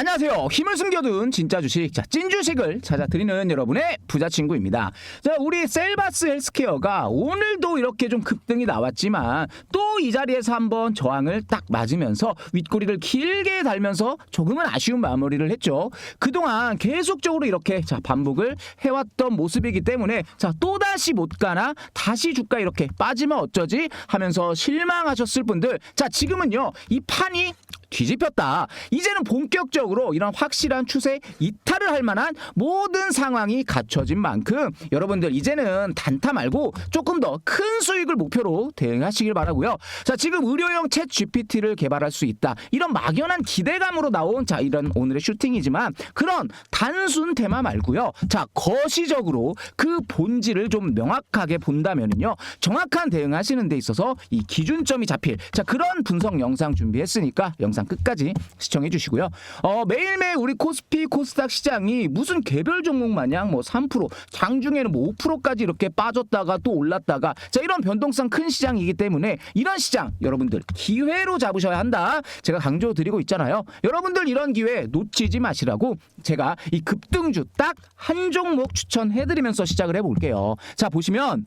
안녕하세요. 힘을 숨겨둔 진짜 주식, 자, 찐 주식을 찾아드리는 여러분의 부자 친구입니다. 자, 우리 셀바스 헬스케어가 오늘도 이렇게 좀 급등이 나왔지만 또 이 자리에서 한번 저항을 딱 맞으면서 윗꼬리를 길게 달면서 조금은 아쉬운 마무리를 했죠. 그동안 계속적으로 이렇게 자, 반복을 해왔던 모습이기 때문에 자, 또다시 못 가나 다시 주가 이렇게 빠지면 어쩌지 하면서 실망하셨을 분들 자, 지금은요. 이 판이 뒤집혔다. 이제는 본격적으로 이런 확실한 추세 이탈을 할 만한 모든 상황이 갖춰진 만큼 여러분들 이제는 단타 말고 조금 더 큰 수익을 목표로 대응하시길 바라고요. 자, 지금 의료용 챗 GPT를 개발할 수 있다. 이런 막연한 기대감으로 나온 자, 이런 오늘의 슈팅이지만 그런 단순 테마 말고요. 자, 거시적으로 그 본질을 좀 명확하게 본다면은요. 정확한 대응하시는 데 있어서 이 기준점이 잡힐 자, 그런 분석 영상 준비했으니까 영상 끝까지 시청해 주시고요. 어, 매일매일 우리 코스피 코스닥 시장이 무슨 개별 종목 마냥 뭐 3% 장중에는 뭐 5%까지 이렇게 빠졌다가 또 올랐다가 자 이런 변동성 큰 시장이기 때문에 이런 시장 여러분들 기회로 잡으셔야 한다. 제가 강조 드리고 있잖아요. 여러분들 이런 기회 놓치지 마시라고 제가 이 급등주 딱 한 종목 추천해 드리면서 시작을 해 볼게요. 자 보시면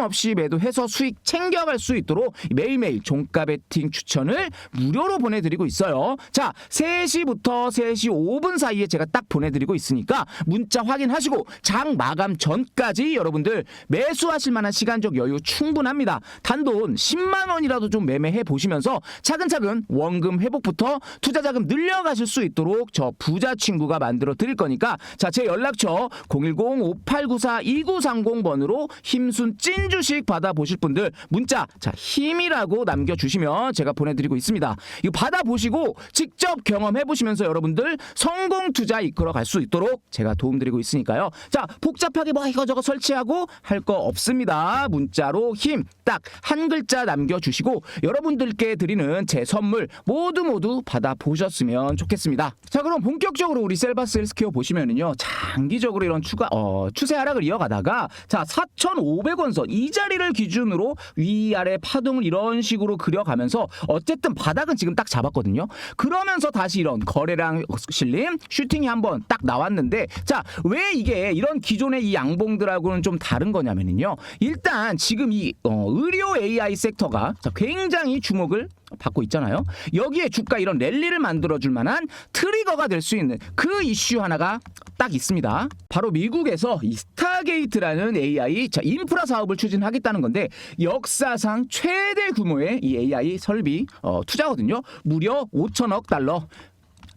없이 매도해서 수익 챙겨갈 수 있도록 매일매일 종가 베팅 추천을 무료로 보내드리고 있어요. 자, 3시부터 3시 5분 사이에 제가 딱 보내드리고 있으니까 문자 확인하시고 장 마감 전까지 여러분들 매수하실 만한 시간적 여유 충분합니다. 단돈 10만 원이라도 좀 매매해 보시면서 차근차근 원금 회복부터 투자 자금 늘려가실 수 있도록 저 부자 친구가 만들어 드릴 거니까 자, 제 연락처 010-5894-2930번으로 힘순 찐 주식 받아 보실 분들 문자 자, 힘이라고 남겨 주시면 제가 보내 드리고 있습니다. 이거 받아 보시고 직접 경험해 보시면서 여러분들 성공 투자 이끌어 갈 수 있도록 제가 도움 드리고 있으니까요. 자, 복잡하게 뭐 이거 저거 설치하고 할 거 없습니다. 문자로 힘 딱 한 글자 남겨 주시고 여러분들께 드리는 제 선물 모두 모두 받아 보셨으면 좋겠습니다. 자, 그럼 본격적으로 우리 셀바스 헬스케어 보시면은요. 장기적으로 이런 추가 어, 추세 하락을 이어가다가 자, 4,500원 선이 자리를 기준으로 위아래 파동을 이런 식으로 그려가면서 어쨌든 바닥은 지금 딱 잡았거든요. 그러면서 다시 이런 거래량 실림 슈팅이 한번 딱 나왔는데 자, 왜 이게 이런 기존의 이 양봉들하고는 좀 다른 거냐면요. 일단 지금 이 어, 의료 AI 섹터가 자, 굉장히 주목을 받고 있잖아요. 여기에 주가 이런 랠리를 만들어줄 만한 트리거가 될 수 있는 그 이슈 하나가 딱 있습니다. 바로 미국에서 이 스타게이트라는 AI 자, 인프라 사업을 추진하겠다는 건데 역사상 최대 규모의 이 AI 설비 어, 투자거든요. 무려 5천억 달러.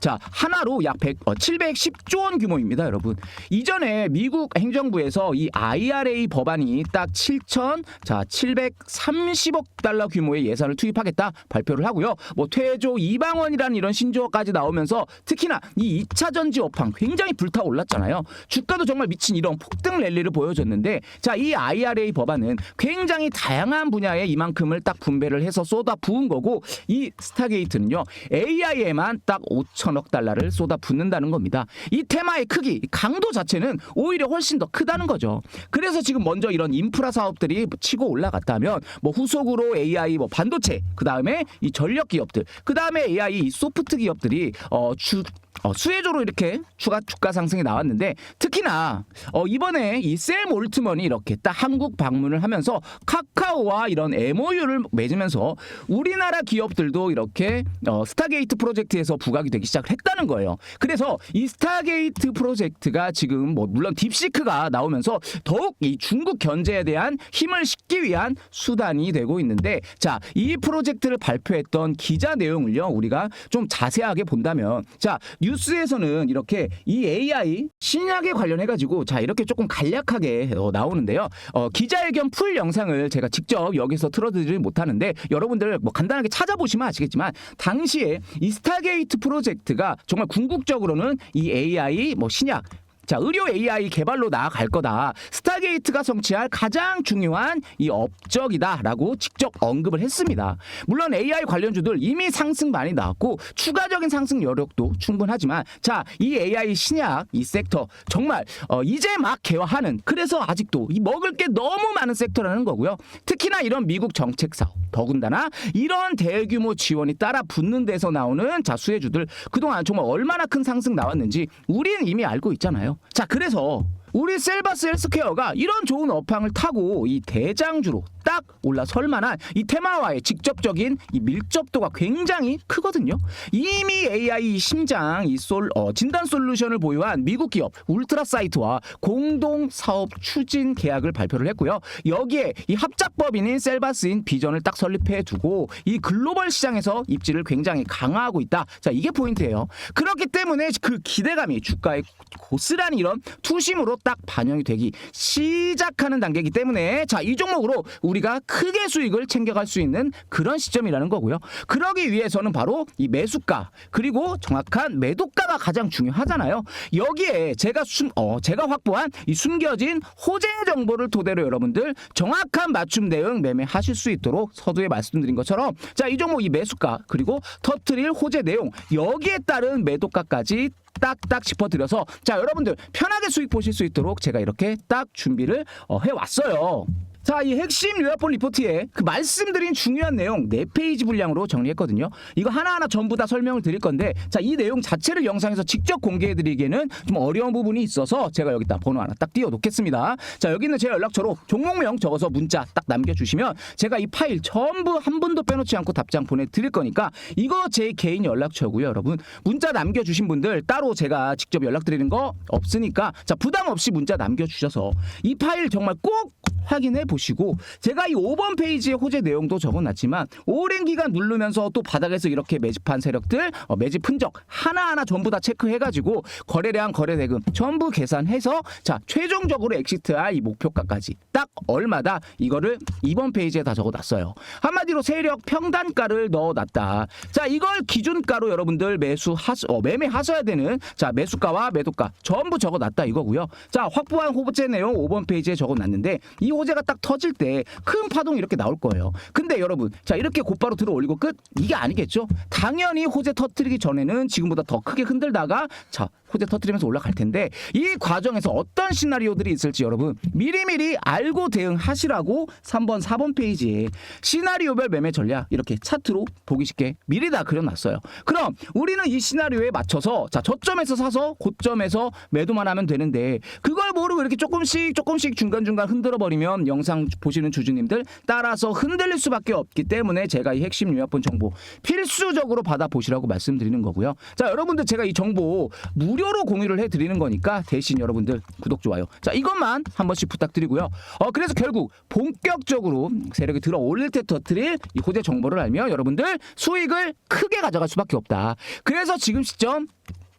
자 하나로 약 100, 어, 710조 원 규모입니다, 여러분. 이전에 미국 행정부에서 이 IRA 법안이 딱 7천 자 730억 달러 규모의 예산을 투입하겠다 발표를 하고요. 뭐 퇴조 이방원이라는 이런 신조어까지 나오면서 특히나 이 2차 전지 업황 굉장히 불타올랐잖아요. 주가도 정말 미친 이런 폭등 랠리를 보여줬는데 자 이 IRA 법안은 굉장히 다양한 분야에 이만큼을 딱 분배를 해서 쏟아 부은 거고 이 스타게이트는요 AI에만 딱 5천 억 달러를 쏟아 붓는다는 겁니다. 이 테마의 크기, 이 강도 자체는 오히려 훨씬 더 크다는 거죠. 그래서 지금 먼저 이런 인프라 사업들이 치고 올라갔다면 뭐 후속으로 AI 뭐 반도체, 그 다음에 이 전력 기업들, 그 다음에 AI 이 소프트 기업들이 어 주 어, 수혜조로 이렇게 추가 주가 상승이 나왔는데 특히나 어, 이번에 이 샘 올트먼이 이렇게 딱 한국 방문을 하면서 카카오와 이런 MOU를 맺으면서 우리나라 기업들도 이렇게 어, 스타게이트 프로젝트에서 부각이 되기 시작했다는 거예요. 그래서 이 스타게이트 프로젝트가 지금 뭐 물론 딥시크가 나오면서 더욱 이 중국 견제에 대한 힘을 싣기 위한 수단이 되고 있는데 자, 이 프로젝트를 발표했던 기자 내용을요. 우리가 좀 자세하게 본다면 자, 뉴스에서는 이렇게 이 AI 신약에 관련해 가지고 자, 이렇게 조금 간략하게 어, 나오는데요. 어, 기자회견 풀 영상을 제가 직접 여기서 틀어드리지 못하는데 여러분들 뭐 간단하게 찾아보시면 아시겠지만 당시에 이 스타게이트 프로젝트가 정말 궁극적으로는 이 AI 뭐 신약 자, 의료 AI 개발로 나아갈 거다. 스타게이트가 성취할 가장 중요한 이 업적이다라고 직접 언급을 했습니다. 물론 AI 관련주들 이미 상승 많이 나왔고 추가적인 상승 여력도 충분하지만 자, 이 AI 신약 이 섹터 정말 어, 이제 막 개화하는 그래서 아직도 이 먹을 게 너무 많은 섹터라는 거고요. 특히나 이런 미국 정책 사업 더군다나 이런 대규모 지원이 따라 붙는 데서 나오는 자 수혜주들 그동안 정말 얼마나 큰 상승 나왔는지 우리는 이미 알고 있잖아요. 자 그래서 우리 셀바스 헬스케어가 이런 좋은 업황을 타고 이 대장주로 딱 올라설 만한 이 테마와의 직접적인 이 밀접도가 굉장히 크거든요. 이미 AI 심장 이 솔 어, 진단 솔루션을 보유한 미국 기업 울트라사이트와 공동 사업 추진 계약을 발표를 했고요. 여기에 이 합작법인인 셀바스인 비전을 딱 설립해 두고 이 글로벌 시장에서 입지를 굉장히 강화하고 있다. 자, 이게 포인트예요. 그렇기 때문에 그 기대감이 주가에 고스란히 이런 투심으로 딱 반영이 되기 시작하는 단계이기 때문에 자, 이 종목으로 우리가 크게 수익을 챙겨갈 수 있는 그런 시점이라는 거고요. 그러기 위해서는 바로 이 매수가 그리고 정확한 매도가가 가장 중요하잖아요. 여기에 제가 숨, 어, 제가 확보한 이 숨겨진 호재 정보를 토대로 여러분들 정확한 맞춤 대응 매매하실 수 있도록 서두에 말씀드린 것처럼 자, 이 종목 이 매수가 그리고 터트릴 호재 내용 여기에 따른 매도가까지 딱딱 짚어드려서 자 여러분들 편하게 수익 보실 수 있도록 제가 이렇게 딱 준비를 어, 해왔어요. 자, 이 핵심 요약본 리포트에 그 말씀드린 중요한 내용 4페이지 분량으로 정리했거든요. 이거 하나하나 전부 다 설명을 드릴 건데, 자, 이 내용 자체를 영상에서 직접 공개해 드리기에는 좀 어려운 부분이 있어서 제가 여기다 번호 하나 딱 띄워 놓겠습니다. 자, 여기 있는 제 연락처로 종목명 적어서 문자 딱 남겨 주시면 제가 이 파일 전부 한 분도 빼놓지 않고 답장 보내 드릴 거니까 이거 제 개인 연락처고요, 여러분. 문자 남겨 주신 분들 따로 제가 직접 연락 드리는 거 없으니까 자, 부담 없이 문자 남겨 주셔서 이 파일 정말 꼭 확인해 보시고 제가 이 5번 페이지에 호재 내용도 적어놨지만 오랜 기간 누르면서 또 바닥에서 이렇게 매집한 세력들 어, 매집 흔적 하나하나 전부 다 체크해가지고 거래량 거래대금 전부 계산해서 자 최종적으로 엑시트할 이 목표가까지 딱 얼마다? 이거를 2번 페이지에 다 적어놨어요. 한마디로 세력 평단가를 넣어놨다. 자 이걸 기준가로 여러분들 매수 하수 어, 매매하셔야 되는 자 매수가와 매도가 전부 적어놨다 이거고요. 자 확보한 호재 내용 5번 페이지에 적어놨는데 이 호재가 딱 터질 때 큰 파동이 이렇게 나올 거예요. 근데 여러분, 자 이렇게 곧바로 들어 올리고 끝 이게 아니겠죠? 당연히 호재 터뜨리기 전에는 지금보다 더 크게 흔들다가 자 호재 터뜨리면서 올라갈 텐데 이 과정에서 어떤 시나리오들이 있을지 여러분 미리미리 알고 대응하시라고 3번, 4번 페이지에 시나리오별 매매 전략 이렇게 차트로 보기 쉽게 미리 다 그려놨어요. 그럼 우리는 이 시나리오에 맞춰서 자 저점에서 사서 고점에서 매도만 하면 되는데 그걸 모르고 이렇게 조금씩 조금씩 중간중간 흔들어 버리면 영상 보시는 주주님들 따라서 흔들릴 수밖에 없기 때문에 제가 이 핵심 요약본 정보 필수적으로 받아 보시라고 말씀드리는 거고요. 자 여러분들 제가 이 정보 무료 로 공유를 해드리는 거니까 대신 여러분들 구독 좋아요. 자 이것만 한 번씩 부탁드리고요. 어 그래서 결국 본격적으로 세력이 들어 올릴 때 터트릴 이 호재 정보를 알면 여러분들 수익을 크게 가져갈 수밖에 없다. 그래서 지금 시점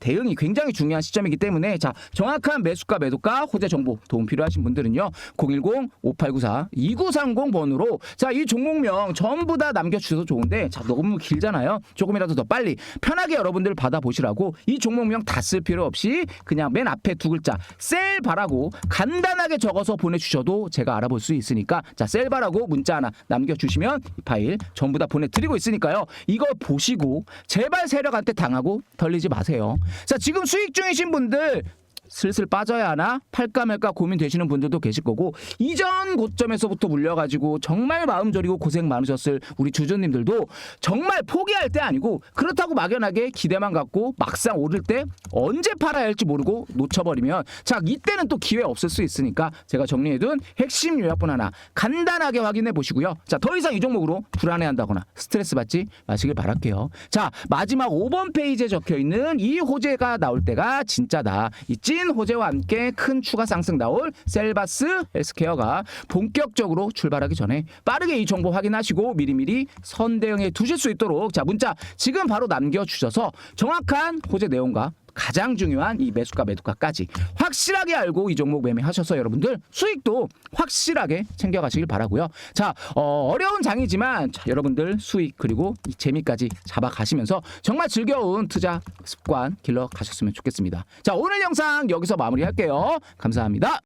대응이 굉장히 중요한 시점이기 때문에 자 정확한 매수가 매도가 호재 정보 도움 필요하신 분들은요 010-5894-2930 번으로 자 이 종목명 전부 다 남겨주셔도 좋은데 자 너무 길잖아요. 조금이라도 더 빨리 편하게 여러분들 받아보시라고 이 종목명 다 쓸 필요 없이 그냥 맨 앞에 두 글자 셀바라고 간단하게 적어서 보내주셔도 제가 알아볼 수 있으니까 자 셀바라고 문자 하나 남겨주시면 이 파일 전부 다 보내드리고 있으니까요. 이거 보시고 제발 세력한테 당하고 덜리지 마세요 자 지금 수익 중이신 분들 슬슬 빠져야 하나? 팔까 말까 고민되시는 분들도 계실 거고 이 전 고점에서부터 물려가지고 정말 마음 졸이고 고생 많으셨을 우리 주주님들도 정말 포기할 때 아니고 그렇다고 막연하게 기대만 갖고 막상 오를 때 언제 팔아야 할지 모르고 놓쳐버리면 자 이때는 또 기회 없을 수 있으니까 제가 정리해둔 핵심 요약본 하나 간단하게 확인해 보시고요. 자 더 이상 이 종목으로 불안해한다거나 스트레스 받지 마시길 바랄게요. 자 마지막 5번 페이지에 적혀 있는 이 호재가 나올 때가 진짜다. 이 찐 호재와 함께 큰 추가 상승 나올 셀바스 헬스케어가 본격적으로 출발하기 전에 빠르게 이 정보 확인하시고 미리미리 선대응해 두실 수 있도록 자 문자 지금 바로 남겨주셔서 정확한 호재 내용과 가장 중요한 이 매수가 매도가까지 확실하게 알고 이 종목 매매하셔서 여러분들 수익도 확실하게 챙겨가시길 바라고요. 자 어, 어려운 장이지만 자, 여러분들 수익 그리고 이 재미까지 잡아가시면서 정말 즐거운 투자 습관 길러 가셨으면 좋겠습니다. 자 오늘 영상 여기서 마무리할게요. 감사합니다.